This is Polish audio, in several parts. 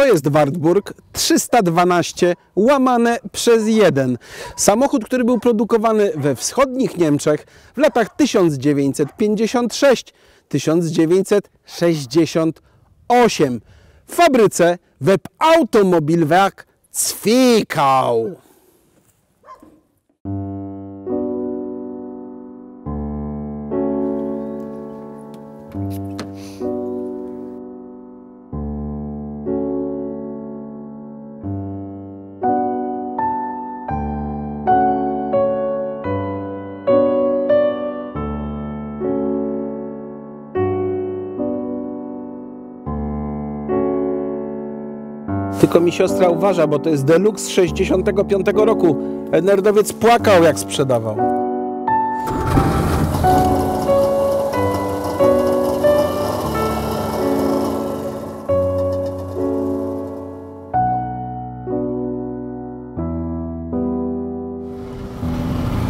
To jest Wartburg 312 łamane przez 1. Samochód, który był produkowany we wschodnich Niemczech w latach 1956-1968 w fabryce Web Automobilwerk Zwickau. Tylko mi siostra uważa, bo to jest Deluxe z 65 roku. Nerdowiec płakał jak sprzedawał.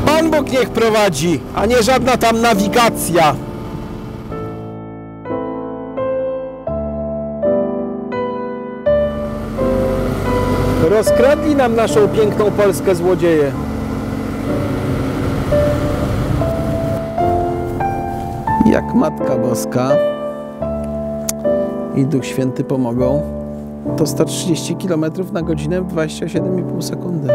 Pan Bóg niech prowadzi, a nie żadna tam nawigacja. Rozkradli nam naszą piękną Polskę złodzieje. Jak Matka Boska i Duch Święty pomogą, to 130 km na godzinę w 27,5 sekundy.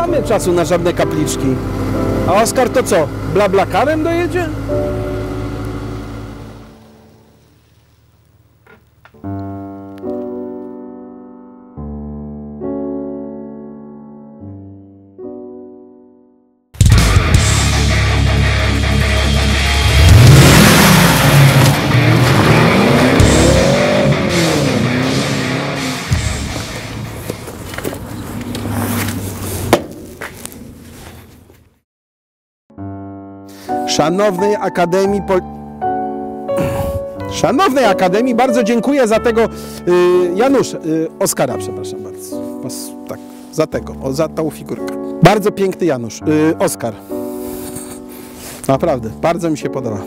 Mamy czasu na żadne kapliczki. A Oskar to co? Blablakarem dojedzie? Szanownej Akademii Pol... Szanownej Akademii, bardzo dziękuję za tego, y, Janusz, y, Oskara, przepraszam bardzo, tak, za tego, o, za tą figurkę. Bardzo piękny Janusz, y, Oskar. Naprawdę, bardzo mi się podoba.